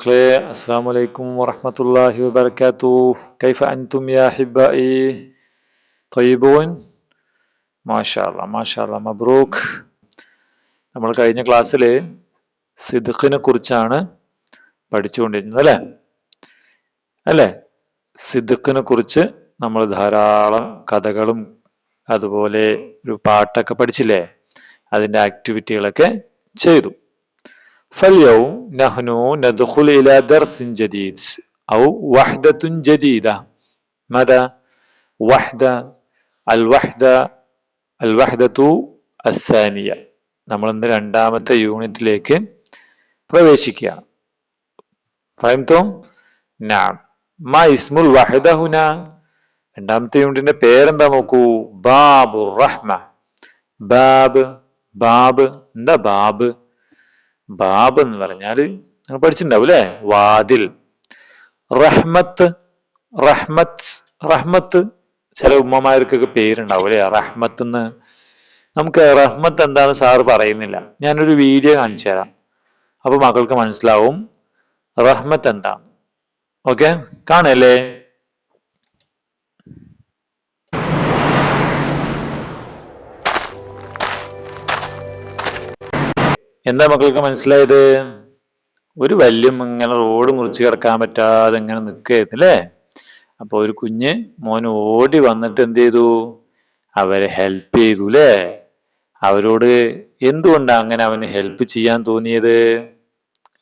മക്കളെ അസ്സാം വലൈക്കും വറഹമത്തല്ലാഹി വബർക്കാത്തു കൈഫ അൻതും യാ ഹിബായി തൊയ്ബൂൻ മാഷാല്ല മാഷാല്ല മബ്രൂഖ്. നമ്മൾ കഴിഞ്ഞ ക്ലാസ്സിൽ സിദ്ഖിനെ കുറിച്ചാണ് പഠിച്ചുകൊണ്ടിരുന്നത് അല്ലേ? അല്ലേ? സിദ്ഖിനെ കുറിച്ച് നമ്മൾ ധാരാളം കഥകളും അതുപോലെ ഒരു പാട്ടൊക്കെ പഠിച്ചില്ലേ? അതിന്റെ ആക്ടിവിറ്റികളൊക്കെ ചെയ്തു. فاليوم نحن ندخل إلى درس جديد أو وحدة جديدة ماذا؟ وحدة الوحدة الوحدة الثانية നമ്മൾ ഇന്ന് രണ്ടാമത്തെ യൂണിറ്റിലേക്ക് പ്രവേശിക്കുകയാണ് ഫഹംതും നാം മാ ഇസ്മുൽ വഹദ ഹുന രണ്ടാമത്തെ യൂണിറ്റിന്റെ പേരെന്താ നോക്കൂ ബാബു റഹ്മ ബാബ് ബാബ് എന്താ ബാബ് ബാബ് എന്ന് പറഞ്ഞാൽ നിങ്ങൾ പഠിച്ചിട്ടുണ്ടാവും അല്ലെ വാതിൽ. റഹ്മത്ത് റഹ്മത്ത് റഹ്മത്ത്. ചില ഉമ്മമാർക്കൊക്കെ പേരുണ്ടാവും അല്ലെ റഹ്മത്ത് എന്ന് നമുക്ക് റഹ്മത്ത് എന്താണ് സാറ് പറയുന്നില്ല. ഞാനൊരു വീഡിയോ കാണിച്ചു തരാം. അപ്പൊ മക്കൾക്ക് മനസ്സിലാവും റഹ്മത്ത് എന്താണ് ഓക്കെ? കാണല്ലേ എന്താ മക്കൾക്ക് മനസ്സിലായത്? ഒരു വല്യം ഇങ്ങനെ റോഡ് മുറിച്ച് കിടക്കാൻ പറ്റാതെ ഇങ്ങനെ നിൽക്കുകയായിരുന്നു അല്ലേ? അപ്പൊ ഒരു കുഞ്ഞ് മോൻ ഓടി വന്നിട്ട് എന്ത് ചെയ്തു? അവരെ ഹെൽപ്പ് ചെയ്തു അല്ലേ? അവരോട് എന്തുകൊണ്ടാണ് അങ്ങനെ അവന് ഹെൽപ്പ് ചെയ്യാൻ തോന്നിയത്?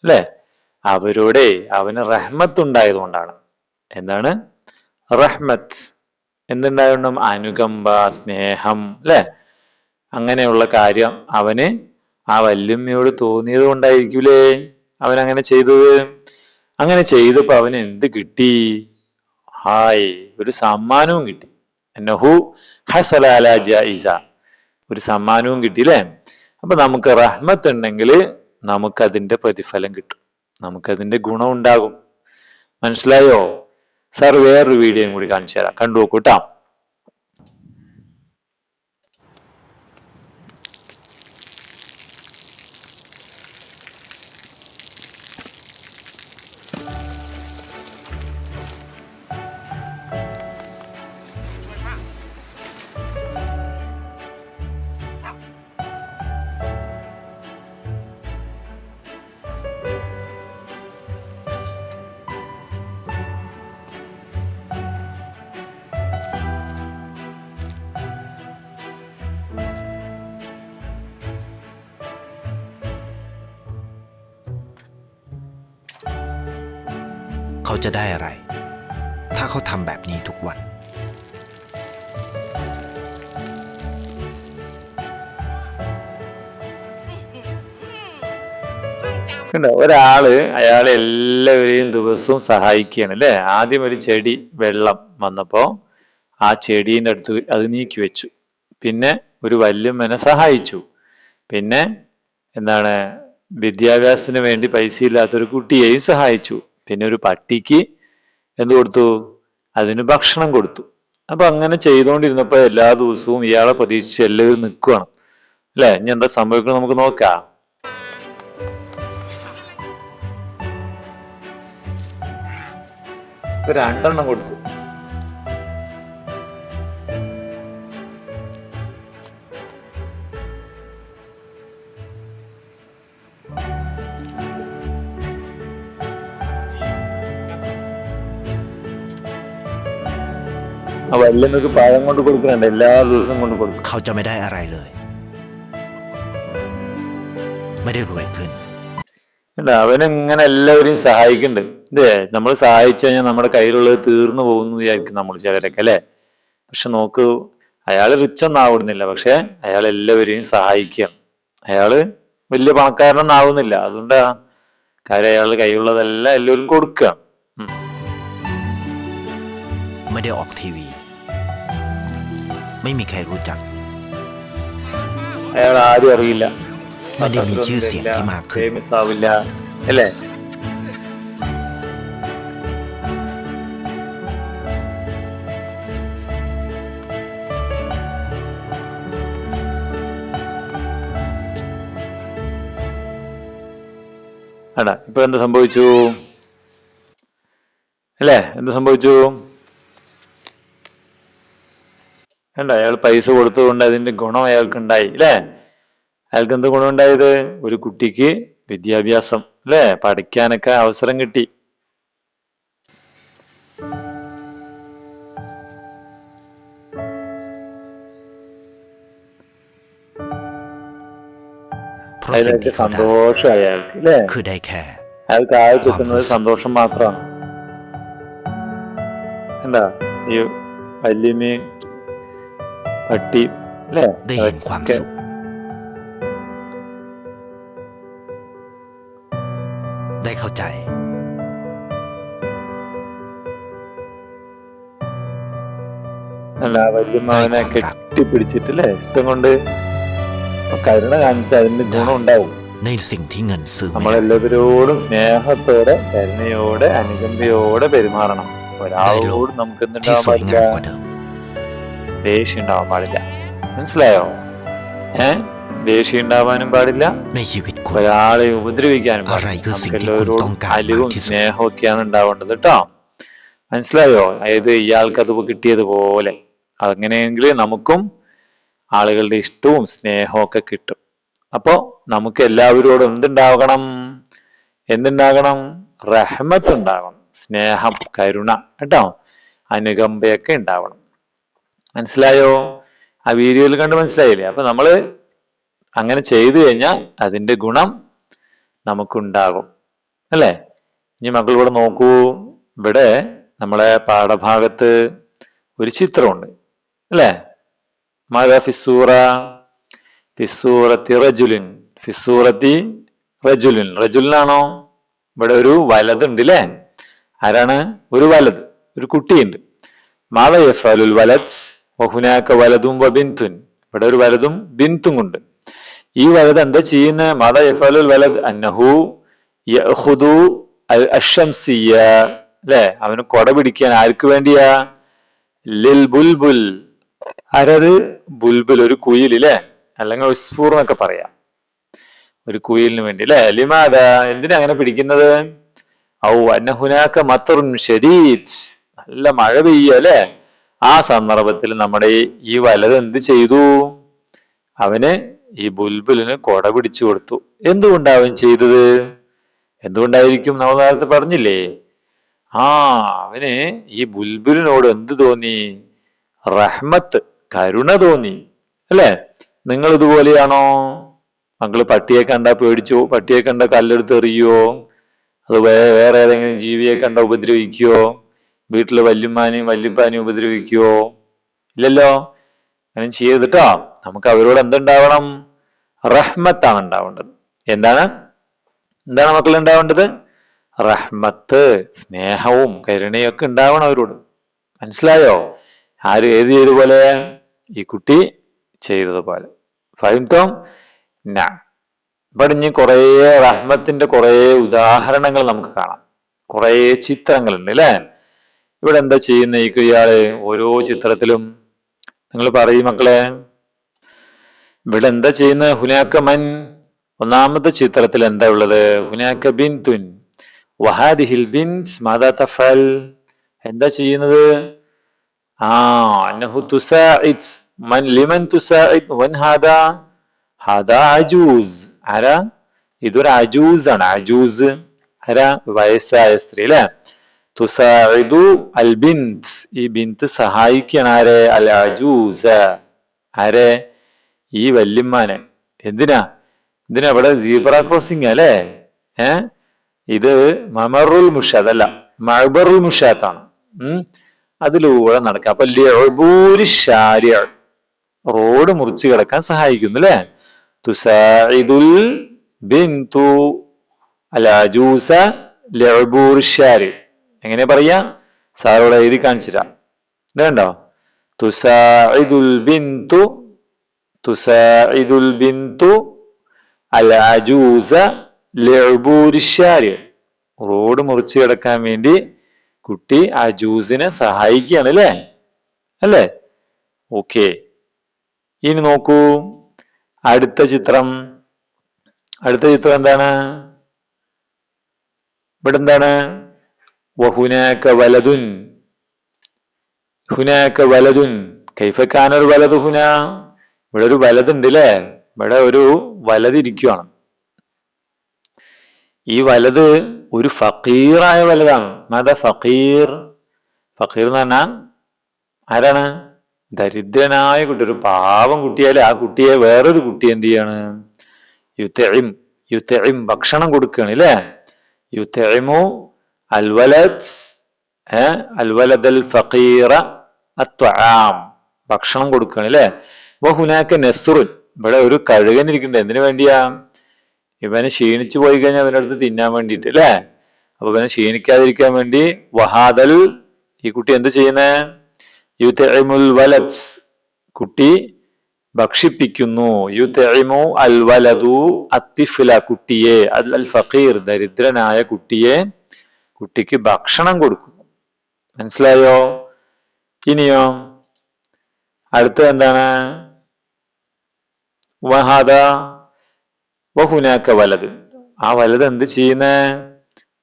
അല്ലേ? അവരോടെ അവന് റഹ്മത്ത് ഉണ്ടായതുകൊണ്ടാണ്. എന്താണ്? റഹ്മത്ത്. എന്തുണ്ടായതുകൊണ്ടും അനുകമ്പ സ്നേഹം അല്ലേ? അങ്ങനെയുള്ള കാര്യം അവന് ആ വല്യമ്മയോട് തോന്നിയത് കൊണ്ടായിരിക്കൂലേ അവൻ അങ്ങനെ ചെയ്തത്? അങ്ങനെ ചെയ്തപ്പോ അവന് എന്ത് കിട്ടി? ഹായ് ഒരു സമ്മാനവും കിട്ടി. നഹു ഹസലാല ഒരു സമ്മാനവും കിട്ടി അല്ലേ അപ്പൊ നമുക്ക് റഹ്മത്ത് ഉണ്ടെങ്കിൽ നമുക്കതിന്റെ പ്രതിഫലം കിട്ടും. നമുക്കതിന്റെ ഗുണം ഉണ്ടാകും മനസ്സിലായോ? സാർ വേറൊരു വീഡിയോയും കൂടി കാണിച്ചു തരാം. കണ്ടു നോക്കൂട്ടാ เขาจะได้อะไร ถ้าเขาทำแบบนี้ทุกวัน കണ്ടോ ഒരാള് അയാളെ എല്ലാവരെയും ദിവസവും സഹായിക്കുകയാണ് അല്ലെ ആദ്യം ഒരു ചെടി വെള്ളം വന്നപ്പോ ആ ചെടീൻ്റെ അടുത്ത് അത് നീക്കി വെച്ചു പിന്നെ ഒരു വല്യമ്മനെ സഹായിച്ചു പിന്നെ എന്താണ് വിദ്യാഭ്യാസത്തിന് വേണ്ടി പൈസ ഇല്ലാത്തൊരു കുട്ടിയെയും സഹായിച്ചു പിന്നെ ഒരു പട്ടിക്ക് എന്ത് കൊടുത്തു? അതിന് ഭക്ഷണം കൊടുത്തു. അപ്പൊ അങ്ങനെ ചെയ്തുകൊണ്ടിരുന്നപ്പോ എല്ലാ ദിവസവും ഇയാളെ പ്രതീക്ഷിച്ച് എല്ലാവരും നിൽക്കുകയാണ് അല്ലെ? ഇനി എന്താ സംഭവിക്കണം നമുക്ക് നോക്കാം. രണ്ടെണ്ണം കൊടുത്തു. ആ വല്യമ്മക്ക് പഴം കൊണ്ട് കൊടുക്കുന്നുണ്ട് എല്ലാ ദിവസവും കൊണ്ട് കൊടുക്കും เขาจะไม่ได้อะไรเลย ไม่ได้รวยขึ้น അല്ല അവനെങ്ങനെ എല്ലാവരെയും സഹായിക്കുന്നുണ്ട് ഇതേ നമ്മൾ സഹായിച്ചു കഴിഞ്ഞാൽ നമ്മുടെ കയ്യിലുള്ളത് തീർന്നു പോകുന്നു വിചാരിക്കും നമ്മൾ ചിലരൊക്കെ അല്ലെ പക്ഷെ നോക്ക് അയാൾ റിച്ച് ഒന്നും ആവുന്നില്ല പക്ഷെ അയാൾ എല്ലാവരെയും സഹായിക്കുകയാണ് അയാള് വലിയ പണക്കാരനൊന്നും ആവുന്നില്ല അതുകൊണ്ടാ കാര്യം അയാളുടെ കയ്യിലുള്ളതെല്ലാം എല്ലാവരും കൊടുക്കുകയാണ് ഉം. ไม่ได้ออกทีวี ไม่มีใครรู้จัก അയാൾ ആരും അറിയില്ല ไม่ได้มีชื่อเสียงที่มากขึ้น ഫേമസ് ആവില്ല അല്ലേ അടാ ഇപ്പൊ എന്താ സംഭവിച്ചു അല്ലേ എന്ത് സംഭവിച്ചു അല്ല അയാൾ പൈസ കൊടുത്തതുകൊണ്ട് അതിന്റെ ഗുണം അയാൾക്കുണ്ടായി അല്ലേ? അയാൾക്ക് എന്ത് ഗുണമുണ്ടായത്? ഒരു കുട്ടിക്ക് വിദ്യാഭ്യാസം അല്ലേ? പഠിക്കാനൊക്കെ അവസരം കിട്ടി. അതിനൊക്കെ അയാൾക്ക് അല്ലേ? അയാൾക്ക് ആകെ സന്തോഷം മാത്രമാണ്. എന്താ ഈ വല്യമ്മയും പട്ടി അല്ലേ ได้เห็นความ അതൊക്കെ สุข ได้เข้าใจ അല്ല വല്യമ്മ അവനെได้ความรัก കെട്ടിപ്പിടിച്ചിട്ടില്ലേ ഇഷ്ടം കൊണ്ട് അപ്പൊ കരുണ കാണിച്ച അതിന്റെ ഗുണം ഉണ്ടാവും ในสิ่งที่เงินซื้อไม่ได้ നമ്മളെല്ലാവരോടും സ്നേഹത്തോടെ കരുണയോടെ അനുകമ്പയോടെ പെരുമാറണം ഒരാളോട് നമുക്ക് ที่ എന്തുണ്ടാവാൻ ส ദേഷ്യം ഉണ്ടാവാൻ പാടില്ല. മനസ്സിലായോ? ഏ? ദേഷ്യം ഉണ്ടാവാനും പാടില്ല. ഒരാളെ ഉപദ്രവിക്കാനും പാടില്ല. നമുക്ക് എല്ലാവരോടും അലിവും സ്നേഹവും ഒക്കെയാണ് ഉണ്ടാവേണ്ടത് കേട്ടോ മനസ്സിലായോ? അതായത് ഇയാൾക്ക് അത് കിട്ടിയതുപോലെ. അങ്ങനെയെങ്കിൽ നമുക്കും ആളുകളുടെ ഇഷ്ടവും സ്നേഹവും ഒക്കെ കിട്ടും. അപ്പോൾ നമുക്ക് എല്ലാവരോടും എന്തുണ്ടാകണം? എന്തുണ്ടാകണം? റഹ്മത്ത് ഉണ്ടാകണം. സ്നേഹം കരുണ കേട്ടോ? അനുകമ്പയൊക്കെ ഉണ്ടാവണം. മനസ്സിലായോ? ആ വീഡിയോയിൽ കണ്ട് മനസ്സിലായില്ലേ? അപ്പൊ നമ്മൾ അങ്ങനെ ചെയ്തു കഴിഞ്ഞാൽ അതിന്റെ ഗുണം നമുക്കുണ്ടാകും. അല്ലേ? ഇനി മക്കൾ ഇവിടെ നോക്കൂ. ഇവിടെ നമ്മളെ പാഠഭാഗത്ത് ഒരു ചിത്രമുണ്ട്. അല്ലേ? മഴ ഫിസൂറ ഫിസൂറത്തി റജുലിൻ ഫിസൂറത്തി റജുലിൻ. റജുലിനാണോ? ഇവിടെ ഒരു വലതുണ്ട് അല്ലേ ആരാണ്? ഒരു വലത് ഒരു കുട്ടിയുണ്ട്. മാവ ഫലുൽ വലത് വഹുനാക്ക വലതും വബിന്തുൻ ഇവിടെ ഒരു വലതും ബിന്തും ഉണ്ട്. ഈ വലത് എന്താ ചെയ്യുന്ന? മത യഫാലുൽ വലത് അന്നഹു യഹുദു അൽ അഷംസിയ. അല്ലെ? അവന് കൊട പിടിക്കാൻ ആർക്ക് വേണ്ടിയാ? ലിൽ ബുൽബുൽ. ആരത് ബുൽബുൽ ഒരു കുയിൽ അല്ലെ അല്ലെങ്കിൽ ഉസ്ഫൂർ എന്നൊക്കെ പറയാം. ഒരു കുയിലിന് വേണ്ടി അല്ലെ ലിമാദ? എന്തിനാ അങ്ങനെ പിടിക്കുന്നത്? ഔ അന്നഹുനാക്ക മത്തറുൻ ഷദീദ്. നല്ല മഴ പെയ്യ അല്ലെ? ആ സന്ദർഭത്തിൽ നമ്മുടെ ഈ- വലത് എന്ത് ചെയ്തു? അവന് ഈ ബുൽബുലിന് കൊട പിടിച്ചു കൊടുത്തു. എന്തുകൊണ്ടാവൻ ചെയ്തത്? എന്തുകൊണ്ടായിരിക്കും നമ്മൾ നേരത്തെ പറഞ്ഞില്ലേ? ആ അവന് ഈ ബുൽബുലിനോട് എന്ത് തോന്നി? റഹ്മത്ത് കരുണ തോന്നി. അല്ലേ? നിങ്ങൾ ഇതുപോലെയാണോ? മക്കൾ പട്ടിയെ കണ്ട പേടിച്ചോ പട്ടിയെ കണ്ട കല്ലെടുത്ത് എറിയോ അത് വേറെ ഏതെങ്കിലും ജീവിയെ കണ്ട ഉപദ്രവിക്കുകയോ വീട്ടിലെ വല്യമ്മാനെയും വല്യപ്പാനെയും ഉപദ്രവിക്കുവോ? ഇല്ലല്ലോ. അങ്ങനെ ചെയ്തിട്ടാ? നമുക്ക് അവരോട് എന്തുണ്ടാവണം? റഹ്മത്താണ് ഉണ്ടാവേണ്ടത്. എന്താണ്? എന്താണ് മക്കൾ ഉണ്ടാവേണ്ടത്? റഹ്മത്ത് സ്നേഹവും കരുണയും ഒക്കെ ഉണ്ടാവണം അവരോട്. മനസ്സിലായോ? ആര് ഏത് ചെയ്തതുപോലെ? ഈ കുട്ടി ചെയ്തതുപോലെ. ഫൈൻതോം ന. ഇവിടെ ഇനി കുറേ റഹ്മത്തിന്റെ കുറേ ഉദാഹരണങ്ങൾ നമുക്ക് കാണാം. കുറേ ചിത്രങ്ങളുണ്ട് അല്ലേ? ഇവിടെ എന്താ ചെയ്യുന്ന? ഈ ഇയാൾ ഓരോ ചിത്രത്തിലും നിങ്ങൾ പറയും മക്കളെ. ഇവിടെ എന്താ ചെയ്യുന്ന? ഹുനാക്ക മൻ. ഒന്നാമത്തെ ചിത്രത്തിൽ എന്താ ഉള്ളത്? ഹുനാക്ക ബിൻ തുൻ വഹാദിഹിൽ ബിൻസ് മാതാ തഫൽ. എന്താ ചെയ്യുന്നത്? ആ അന്നഹു തുസാഇദ്. മൻ ലിമൻ തുസാഇദ് വൻ ഹാദാ. ഹാദാ അജൂസ്. ആരാ? ഇതൊരു അജൂസ് ആണ് അജൂസ്. ആരാ? വയസ്സായ സ്ത്രീ അല്ലെ? തുസാഇദു അൽ ബിന്ത് ഈ ബിന്ത് സഹായിക്കണം ആരെ? അൽ അജൂസ ആരെ? ഈ വല്യമ്മാനെ. എന്തിനാ? എന്തിനാ ഇവിടെ സീബ്ര ക്രോസിംഗ് അല്ലേ? ഏ? ഇത് മമറുൽ മുഷാദ് അല്ല. മഅബറുൽ മുഷാത്താണ് അതിലൂടെ നടക്കുക അപ്പൊ ലിഅബൂരി ശാരിയ റോഡ് മുറിച്ച് കിടക്കാൻ സഹായിക്കുന്നു അല്ലേ? തുസാഇദുൽ ബിന്തു അല്ല അജൂസ ലിഅബൂരി ഷാരി. എങ്ങനെ പറയാ? സാറോട് എഴുതി കാണിച്ചിട്ടോ ഇത് തുസാഇദുൽ ബിന്തു തുസാഇദുൽ ബിന്തു അജൂസ റോഡ് മുറിച്ച് കിടക്കാൻ വേണ്ടി കുട്ടി ആ ജ്യൂസിനെ സഹായിക്കുകയാണ് അല്ലേ? അല്ലേ? ഓക്കെ. ഇനി നോക്കൂ. അടുത്ത ചിത്രം. അടുത്ത ചിത്രം എന്താണ്? ഇവിടെ എന്താണ് വഹുനാക വലതുൻ ഹുനാക വലതുൻ കൈഫക്കാനൊരു വലത് ഹുന ഇവിടെ ഒരു വലതുണ്ട് അല്ലേ ഇവിടെ ഒരു വലതിരിക്കുകയാണ് ഈ വലത് ഒരു ഫക്കീറായ വലതാണ്. മത ഫക്കീർ. ഫക്കീർ എന്ന് പറഞ്ഞാൽ ആരാണ്? ദരിദ്രനായ കുട്ടി ഒരു പാവം കുട്ടിയാലേ ആ കുട്ടിയെ വേറൊരു കുട്ടി എന്ത് ചെയ്യാണ്? യുത്തഇം യുത്തഇം ഭക്ഷണം കൊടുക്കുകയാണ് അല്ലേ? യുത്തഇമു അൽവലദ് അൽവലദൽ ഫീറ അത്വാം. ഭക്ഷണം കൊടുക്കുകയാണ് അല്ലേ അപ്പൊ ഹുനാക്ക് നെസ്റുൻ. ഇവിടെ ഒരു കഴുകൻ ഇരിക്കുന്നുണ്ട്. എന്തിനു വേണ്ടിയാ? ഇവന് ക്ഷീണിച്ചു പോയി കഴിഞ്ഞാൽ അടുത്ത് തിന്നാൻ വേണ്ടിയിട്ട് അല്ലേ അപ്പൊ ഇവനെ ക്ഷീണിക്കാതിരിക്കാൻ വേണ്ടി വഹാദൽ ഈ കുട്ടി എന്ത് ചെയ്യുന്നേ? യുത്തഇമുൽ വലത്സ് കുട്ടി ഭക്ഷിപ്പിക്കുന്നു. യുത്തഇമു അൽ വലതു അത്തിഫില കുട്ടിയെ അൽ അൽ ഫക്കീർ ദരിദ്രനായ കുട്ടിയെ കുട്ടിക്ക് ഭക്ഷണം കൊടുക്കുന്നു മനസ്സിലായോ? ഇനിയോ അടുത്ത എന്താണ്? വഹാദ വഹുനാക്ക വലത് ആ വലത് എന്ത് ചെയ്യുന്നേ?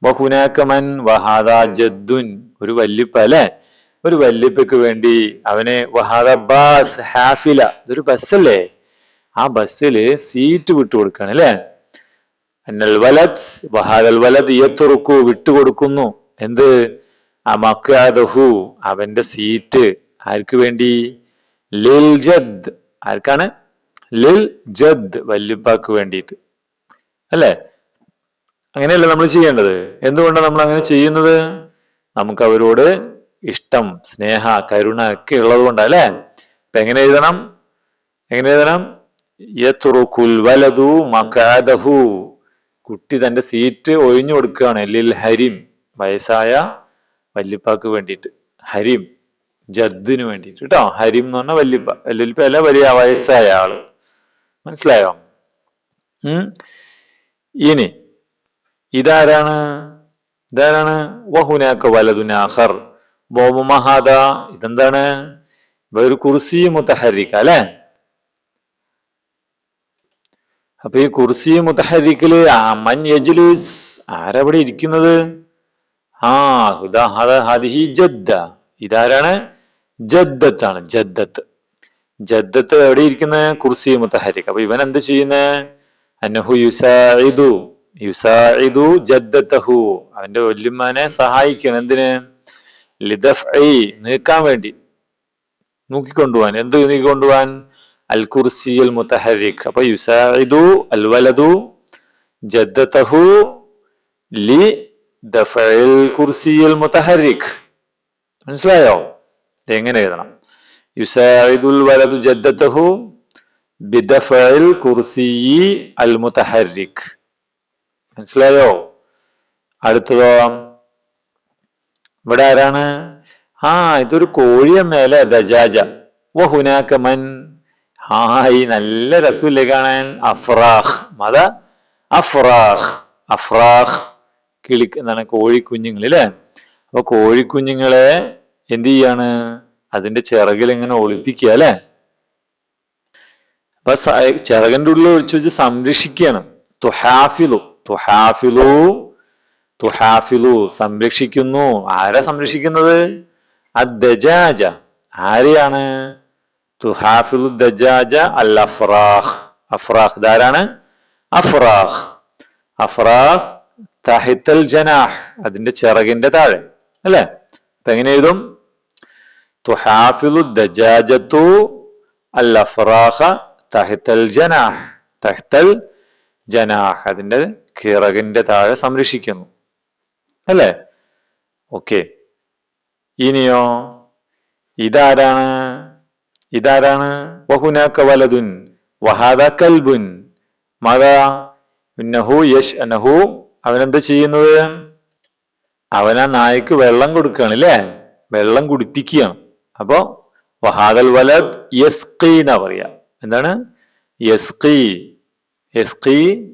വഹുനാക്ക മൻ വഹാദ ജദ്ദുൻ. ഒരു വല്യപ്പ അല്ലെ? ഒരു വല്യപ്പയ്ക്ക് വേണ്ടി അവനെ വഹാദ ബാസ് ഹാഫില. ഇതൊരു ബസ്സല്ലേ? ആ ബസ്സിൽ സീറ്റ് വിട്ടു കൊടുക്കുകയാണ് അല്ലെ? അന്നൽ വലത് വഹാദൽ വലത് യത്തുറുക്കു വിട്ടുകൊടുക്കുന്നു. എന്ത്? അമക്കാദഹു അവന്റെ സീറ്റ്. ആർക്ക് വേണ്ടി? ലിൽ ജദ്. ആർക്കാണ്? ലിൽ ജദ് വല്യപ്പാക്ക് വേണ്ടിയിട്ട്. അല്ലേ? അങ്ങനെയല്ല നമ്മൾ ചെയ്യേണ്ടത്? എന്തുകൊണ്ടാണ് നമ്മൾ അങ്ങനെ ചെയ്യുന്നത്? നമുക്ക് അവരോട് ഇഷ്ടം സ്നേഹ കരുണ ഒക്കെ ഉള്ളത് കൊണ്ടാ അല്ലേ? അപ്പൊ എങ്ങനെ എഴുതണം? എങ്ങനെ എഴുതണം? യത്റുക്കുൽ വലതു മകാദഹു കുട്ടി തന്റെ സീറ്റ് ഒഴിഞ്ഞു കൊടുക്കുകയാണ്. ലിൽ ഹരിം വയസ്സായ വല്യപ്പാക്ക് വേണ്ടിയിട്ട്. ഹരിം ജദ്ദിന് വേണ്ടിയിട്ട്. കേട്ടോ? ഹരിം എന്ന് പറഞ്ഞാൽ വല്യപ്പ. വല്യപ്പ അല്ല വലിയ വയസ്സായ ആൾ. മനസ്സിലായോ? ഉം? ഇനി ഇതാരാണ്? ഇതാരാണ്? വഹുനാക്ക വലതുനാഹർ ബോമഹാദ ഇതെന്താണ്? ഒരു കുർസി മുത്തഹരിക്ക അല്ലെ? അപ്പൊ ഈ കുർസി മുത്തഹരിക്കൽ അമൻ യജ്ലിസ് ആരവിടെ ഇരിക്കുന്നത്? ആ ഹുദാ ഹദ ഹദിഹി ജദ്ദ. ഇതാരാണ്? ജദ്ദത്താണ് ജദ്ദത്ത്. ജദ്ദത്ത് എവിടെ ഇരിക്കുന്ന? കുർസി മുത്തഹരിക്ക് അപ്പൊ ഇവൻ എന്ത് ചെയ്യുന്നത് അന്നഹു യുസാഇദു. യുസാഇദു ജദ്ദത്തഹു. അവന്റെ വല്യമ്മാനെ സഹായിക്കണം. എന്തിന്? ലിദഫ്ഇ നീക്കാൻ വേണ്ടി. നോക്കിക്കൊണ്ടുപോവാൻ. എന്ത് നീക്കിക്കൊണ്ടുപോവാൻ? അൽ കുർസി അൽ മുത്തഹരിക് അപ്പൊ യുസാഇദു അൽ വലതു ജദ്ദതഹു ലി ദഫഇൽ കുർസി അൽ മുത്തഹരിക് മനസ്സിലായോ? എങ്ങനെ എഴുതണം? യുസാഇദുൽ വലതു ജദ്ദതഹു ബിദഫഇൽ കുർസി അൽ മുത്തഹരിക് മനസ്സിലായോ? അടുത്തതോ ഇവിടെ ആരാണ്? ആ ഇതൊരു കോഴിയമ്മയല്ലേ ദജാജ. വഹുനാക്ക ഈ നല്ല രസമില്ലേ കാണാൻ? അഫ്രാഹ്. മത? അഫ്രാഹ്. അഫ്രാഹ് കിളി എന്താണ്? കോഴിക്കുഞ്ഞുങ്ങൾ അല്ലേ അപ്പൊ കോഴിക്കുഞ്ഞുങ്ങളെ എന്ത് ചെയ്യാണ്? അതിന്റെ ചിറകിൽ ഇങ്ങനെ ഒളിപ്പിക്കുക അല്ലെ അപ്പൊ ചിറകിന്റെ ഉള്ളിൽ ഒഴിച്ചു വെച്ച് സംരക്ഷിക്കുകയാണ്. തുഹാഫിലു. തുഹാഫിലു. തുഹാഫിലു. സംരക്ഷിക്കുന്നു. ആരാ സംരക്ഷിക്കുന്നത്? ആരെയാണ്? ദജാജ അൽ അഫ്രാഹ് അഫ്രാഹ് ഇതാരാണ്? അഫ്രാഹ് അഫ്രാഹ് തഹിത്തൽ ജനാഹ് അതിന്റെ ചിറകിന്റെ താഴെ. അല്ലെ? അപ്പൊ എങ്ങനെ എഴുതും? ദജാജത്തു അൽ അഫ്രാഹ തഹിത്തൽ ജനാഹ്. തഹിത്തൽ ജനാഹ് അതിന്റെ കിറകിന്റെ താഴെ സംരക്ഷിക്കുന്നു. അല്ലേ? ഓക്കെ. ഇനിയോ? ഇതാരാണ്? ഇതാരാണ്? വഹുനാക്ക വലതുൻ വഹാദ കൽബുൻ. മത യഷ് നഹു അവനെന്താ ചെയ്യുന്നത്? അവൻ ആ നായക്ക് വെള്ളം കൊടുക്കുകയാണ് അല്ലേ? വെള്ളം കുടിപ്പിക്കുകയാണ്. അപ്പോ വഹാദൽ വലത് യസ്കി എന്നാ പറയാ. എന്താണ്? യസ്കി യസ്കി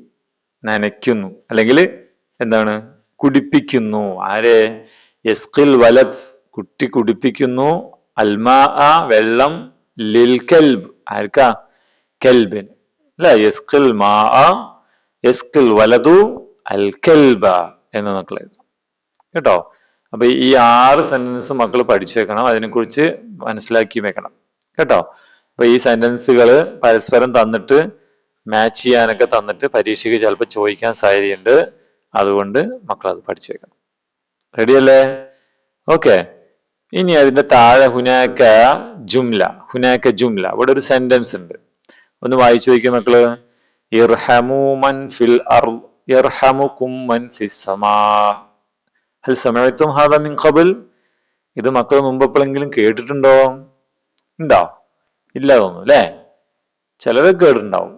നനയ്ക്കുന്നു. അല്ലെങ്കിൽ എന്താണ്? കുടിപ്പിക്കുന്നു. ആരെ? യസ്കിൽ വലത് കുട്ടി കുടിപ്പിക്കുന്നു. അൽമാ വെള്ളം കൽബ് ആർക്കാ കൽബിന് അല്ല യസ്കിൽ മാ യസ്കിൽ വലതു അൽ എന്ന് മക്കളെ. കേട്ടോ? അപ്പൊ ഈ ആറ് സെന്റൻസ് മക്കൾ പഠിച്ചു വെക്കണം അതിനെക്കുറിച്ച് മനസ്സിലാക്കി വെക്കണം. കേട്ടോ? അപ്പൊ ഈ സെന്റൻസുകൾ പരസ്പരം തന്നിട്ട് മാച്ച് ചെയ്യാനൊക്കെ തന്നിട്ട് പരീക്ഷയ്ക്ക് ചിലപ്പോൾ ചോദിക്കാൻ സാധ്യതയുണ്ട്. അതുകൊണ്ട് മക്കൾ അത് പഠിച്ചു വെക്കണം റെഡിയല്ലേ ഓക്കെ ഇനി അതിന്റെ താഴെ ഹുനാക്ക ജുംല ഹുനാക്ക ജുംല. ഇവിടെ ഒരു സെന്റൻസ് ഉണ്ട്. ഒന്ന് വായിച്ചു നോക്കിയ മക്കൾ. ഇർഹമു മൻ ഫിൽ മൻ ഹൽ ഹാദ മിൻ ഖബൽ. ഇത് മക്കൾ മുമ്പ് എപ്പോഴെങ്കിലും കേട്ടിട്ടുണ്ടോ? ഉണ്ടോ? ഇല്ല തോന്നുന്നു അല്ലേ? ചിലരൊക്കെ കേട്ടിട്ടുണ്ടാവും.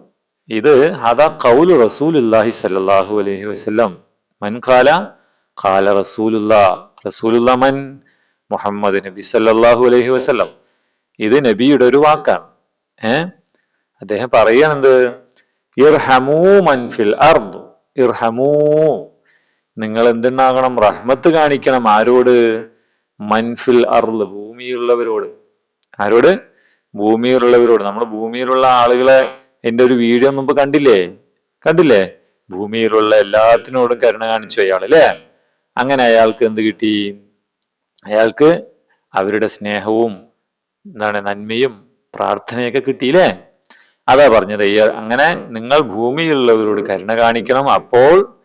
ഇത് ഹദാ ഖൗലു റസൂലുല്ലാഹി സല്ലാഹു അലൈഹി വസ്ലം മൻ കാല ഖാല റസൂലുല്ലാ റസൂലുള്ള മൻ മുഹമ്മദ് നബി സല്ലാഹു അലൈഹി വസല്ലം. ഇത് നബിയുടെ ഒരു വാക്കാണ്. ഏ? അദ്ദേഹം പറയണത് ഇർഹമൂ മൻ ഫിൽ അർദ്. ഇർഹമൂ. നിങ്ങൾ എന്തുണ്ടാകണം റഹ്മത്ത് കാണിക്കണം ആരോട്? മൻഫിൽ അർദ് ഭൂമിയിലുള്ളവരോട്. ആരോട്? ഭൂമിയിലുള്ളവരോട്. നമ്മൾ ഭൂമിയിലുള്ള ആളുകളെ എന്റെ ഒരു വീഡിയോ മുമ്പ് കണ്ടില്ലേ? കണ്ടില്ലേ? ഭൂമിയിലുള്ള എല്ലാത്തിനോടും കരുണ കാണിച്ചു അയാൾ അല്ലേ അങ്ങനെ അയാൾക്ക് എന്ത് കിട്ടി? അയാൾക്ക് അവരുടെ സ്നേഹവും എന്താണ് നന്മയും പ്രാർത്ഥനയൊക്കെ കിട്ടിയില്ലേ? അതാ പറഞ്ഞത് അങ്ങനെ നിങ്ങൾ ഭൂമിയിലുള്ളവരോട് കരുണ കാണിക്കണം. അപ്പോൾ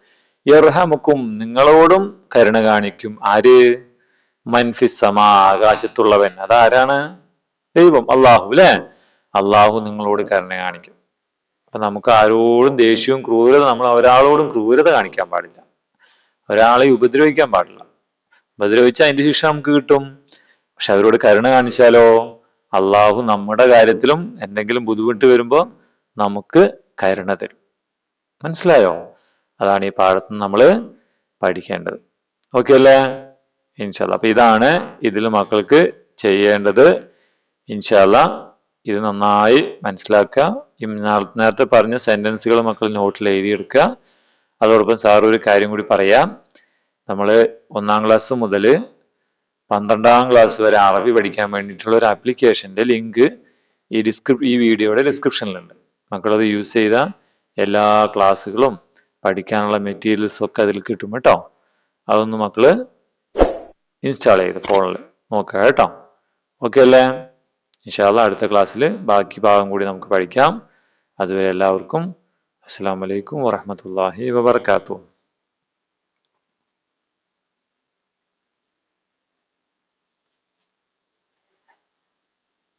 യർഹമുക്കും നിങ്ങളോടും കരുണ കാണിക്കും. ആര്? മൻഫിസമ ആകാശത്തുള്ളവൻ. അതാരാണ്? ദൈവം അള്ളാഹു അല്ലേ? അള്ളാഹു നിങ്ങളോട് കരുണ കാണിക്കും. അപ്പൊ നമുക്ക് ആരോടും ദേഷ്യവും ക്രൂരത നമ്മൾ ഒരാളോടും ക്രൂരത കാണിക്കാൻ പാടില്ല. ഒരാളെ ഉപദ്രവിക്കാൻ പാടില്ല. ഉപദ്രവിച്ചാൽ അതിന്റെ ശിക്ഷ നമുക്ക് കിട്ടും. പക്ഷെ അവരോട് കരുണ കാണിച്ചാലോ? അള്ളാഹു നമ്മുടെ കാര്യത്തിലും എന്തെങ്കിലും ബുദ്ധിമുട്ട് വരുമ്പോൾ നമുക്ക് കരുണ തരും. മനസ്സിലായോ? അതാണ് ഈ പാഠത്തിൽ നമ്മൾ പഠിക്കേണ്ടത്. ഓക്കെ അല്ലേ? ഇൻഷാല്ല അപ്പൊ ഇതാണ് ഇതിൽ മക്കൾക്ക് ചെയ്യേണ്ടത്. ഇൻഷാല്ല ഇത് നന്നായി മനസ്സിലാക്കുക. ഈ നേരത്തെ പറഞ്ഞ സെന്റൻസുകൾ മക്കൾ നോട്ടിൽ എഴുതിയെടുക്കുക. അതോടൊപ്പം സാർ ഒരു കാര്യം കൂടി പറയാം. നമ്മൾ ഒന്നാം ക്ലാസ് മുതൽ പന്ത്രണ്ടാം ക്ലാസ് വരെ അറബി പഠിക്കാൻ വേണ്ടിയിട്ടുള്ള ഒരു ആപ്ലിക്കേഷന്റെ ലിങ്ക് ഈ ഡിസ്ക്രിപ് ഈ വീഡിയോയുടെ ഡിസ്ക്രിപ്ഷനിലുണ്ട് മക്കളത് യൂസ് ചെയ്ത എല്ലാ ക്ലാസ്സുകളും പഠിക്കാനുള്ള മെറ്റീരിയൽസും ഒക്കെ അതിൽ കിട്ടും കേട്ടോ. അതൊന്ന് മക്കൾ ഇൻസ്റ്റാൾ ചെയ്ത് ഫോണിൽ നോക്കുക കേട്ടോ. ഓക്കെ അല്ലേ? ഇൻഷാല്ല അടുത്ത ക്ലാസ്സിൽ ബാക്കി ഭാഗം കൂടി നമുക്ക് പഠിക്കാം. അതുവരെ എല്ലാവർക്കും അസ്സാം വലൈക്കും വറഹമത്തല്ലാഹി വബർക്കാത്തു